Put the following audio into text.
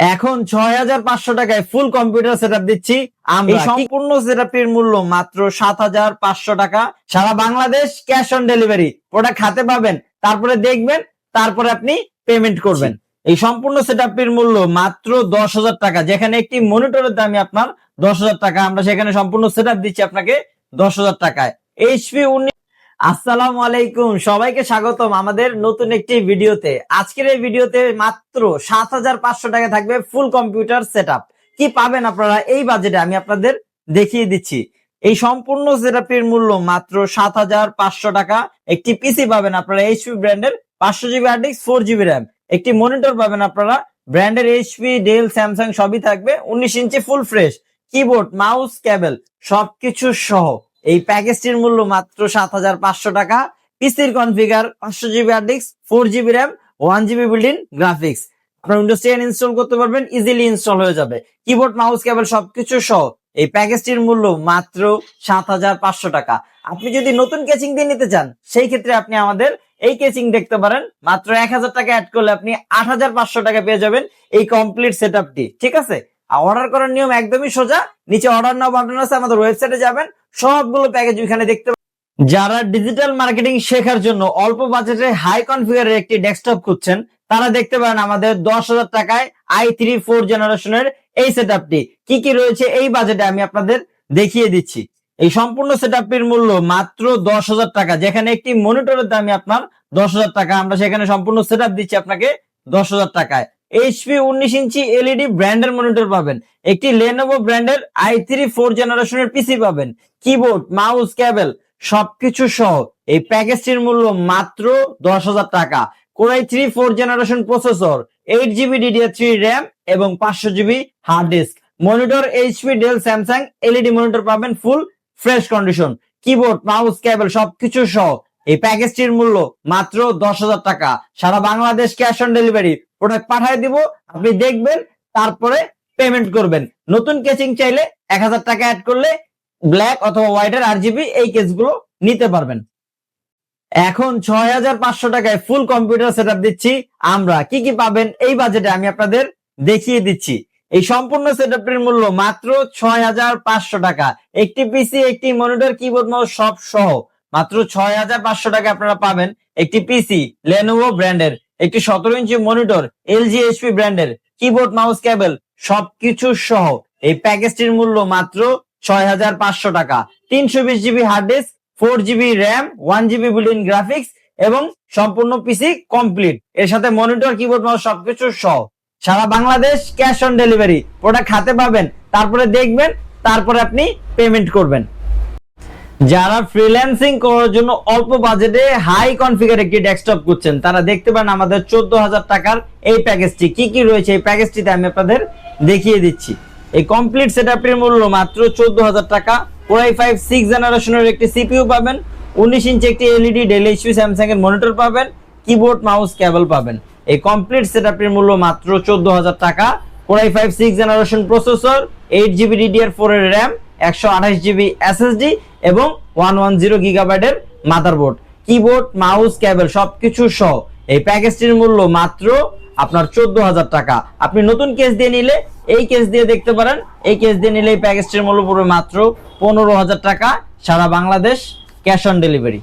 এখন ছয় হাজার পাঁচশো টাকায় ফুল কম্পিউটার সেট দিচ্ছি। এই সম্পূর্ণ সেট মূল্য মাত্র সাত হাজার পাঁচশো টাকা। সারা Bangladesh cash on delivery product হাতে পাবেন, তারপরে দেখবেন, তারপরে আপনি পেমেন্ট করবেন। এই সম্পূর্ণ সেট মূল্য মাত্র দশ হাজার টাকা। যেখানে একটি মনিটরের দামই আপনার দশ হাজার টাকা। আমরা সেখানে সম্পূর্ণ সেট দিচ্ছি আপনাকে দশ হাজার টাকায়। এইচপি উনিশ আসসালামু আলাইকুম, সবাইকে স্বাগতম আমাদের নতুন একটি ভিডিওতে। আজকের এই ভিডিওতে মাত্র সাত হাজার পাঁচশো টাকা থাকবে ফুল কম্পিউটার সেট কি পাবেন আপনারা এই বাজেটে আমি আপনাদের দেখিয়ে দিচ্ছি। এই সম্পূর্ণ সেটআপের মূল্য মাত্র সাত হাজার পাঁচশো টাকা। একটি পিসি পাবেন আপনারা এইচপি ব্র্যান্ডের পাঁচশো GB hard disk four GB RAM একটি মনিটর পাবেন আপনারা ব্র্যান্ডের এইচপি ডেল স্যামসাং সবই থাকবে। উনিশ inch full fresh keyboard mouse cable সবকিছু সহ। এই প্যাকেজটির মূল্য মাত্র সাত হাজার পাঁচশো টাকা। পিসির কনফিগার, পাঁচশো GB hard disk four GB RAM one GB building graphics আপনার উইন্ডোজ টেন ইনস্টল করতে পারবেন ইজিলি ইনস্টল হয়ে যাবে। কিবোর্ড মাউস কেবল সবকিছু সহ এই প্যাকেজটির মূল্য মাত্র সাত হাজার পাঁচশো টাকা। আপনি যদি নতুন কেচিং দিয়ে নিতে চান, সেই ক্ষেত্রে আপনি আমাদের এই কেচিং দেখতে পারেন। মাত্র এক হাজার টাকা অ্যাড করলে আপনি আট হাজার পাঁচশো টাকা পেয়ে যাবেন এই কমপ্লিট সেট ঠিক আছে? অর্ডার করার নিয়ম একদমই সোজা। নিচে অর্ডার নাও বাটন আছে, আমাদের ওয়েবসাইটে যাবেন। সবগুলো প্যাকেজ ওইখানে দেখতে। যারা ডিজিটাল মার্কেটিং শেখার জন্য অল্প বাজেটে হাই কনফিগারের একটি ডেস্কটপ খুঁজছেন, তারা দেখতে পারেন আমাদের দশ হাজার টাকায় আই থ্রি ফোর জেনারেশনের এই সেট কি কি রয়েছে এই বাজেটে আমি আপনাদের দেখিয়ে দিচ্ছি। এই সম্পূর্ণ সেট মূল্য মাত্র দশ হাজার টাকা। যেখানে একটি মনিটরের দামই আপনার দশ হাজার টাকা। আমরা সেখানে সম্পূর্ণ সেট দিচ্ছি আপনাকে দশ হাজার টাকায়। এইচপি উনিশ ইঞ্চি এলইডি ব্র্যান্ডের মনিটর পাবেন। একটি লেনোভো ব্র্যান্ডের আই থ্রি ফোর জেনারেশনের পিসি পাবেন। কিবোর্ড মাউস কেবল সবকিছু সহ। এই প্যাকেজটির মূল্য মাত্র দশ হাজার টাকা। Core i three four generation processor eight GB DDR three RAM এবং পাঁচশো GB hard disk monitor HP Dell Samsung LED monitor পাবেন full fresh condition keyboard mouse cable সবকিছু সহ। এই প্যাকেজটির মূল্য মাত্র দশ হাজার টাকা। সারা Bangladesh cash on delivery product পাঠিয়ে দিব, আপনি দেখবেন, তারপরে পেমেন্ট করবেন। নতুন কেচিং চাইলে এক হাজার টাকা অ্যাড করলে ব্ল্যাক অথবা হোয়াইটের আর জিবি এই কেসগুলো নিতে পারবেন। এখন ছয় হাজার পাঁচশো টাকায় ফুল কম্পিউটার সেট দিচ্ছি আমরা। কি কি পাবেন এই বাজেটে আমি আপনাদের দেখিয়ে দিচ্ছি। এই সম্পূর্ণ সেট মূল্য মাত্র ছয় হাজার পাঁচশো টাকা। একটি পিসি একটি মনিটর কিবোর্ড মাউস সব সহ। মাত্র ছয় হাজার পাঁচশো টাকা আপনারা পাবেন একটি পিসি লেনোভো ব্র্যান্ডের একটি সতেরো ইঞ্চি মনিটর এলজি এইচপি ব্র্যান্ডের কিবোর্ড মাউস কেবল সবকিছু সহ এই প্যাকেজটির মূল্য মাত্র ছয় হাজার পাঁচশো টাকা। তিনশো বিশ GB hard disk four GB RAM one GB building graphics এবং সম্পূর্ণ পিসি কমপ্লিট এর সাথে মনিটর কিবোর্ড মাউস সবকিছু সহ। সারা Bangladesh cash on delivery product হাতে পাবেন, তারপরে দেখবেন, তারপরে আপনি পেমেন্ট করবেন। যারা ফ্রিল্যান্সিং করার জন্য অল্প বাজেটে হাই কনফিগার একটি ডেস্কটপ করছেন তারা দেখতে পান আমাদের চোদ্দ হাজার টাকার এই প্যাকেজটি কি কি রয়েছে এই প্যাকেজটিতে আমি আপনাদের দেখিয়ে দিচ্ছি। এই কমপ্লিট সেট মূল্য মাত্র চোদ্দ হাজার টাকা কোরাই ফাইভ সিক্স জেনারেশনের একটি সিপিইউ পাবেন, উনিশ ইঞ্চি একটি এলইডি ডেল এইচপি স্যামসাং এর মনিটর পাবেন কিবোর্ড মাউস কেবল পাবেন। এই কমপ্লিট সেট মূল্য মাত্র চোদ্দ হাজার টাকা core i five six generation processor eight GB DDR four এর র্যাম একশো আঠাশ জিবি এসএসডি এবং ওয়ান ওয়ান জিরো গিগাবাইটের মাদারবোর্ড কিবোর্ড মাউস কেবল সবকিছু সহ। এই প্যাকেজটির মূল্য মাত্র আপনার চোদ্দ হাজার টাকা। আপনি নতুন কেস দিয়ে নিলে এই কেস দিয়ে দেখতে পারেন, এই কেস দিয়ে নিলে এই প্যাকেজটির মূল্য পড়বে মাত্র পনেরো হাজার টাকা সারা বাংলাদেশ ক্যাশ অন ডেলিভারি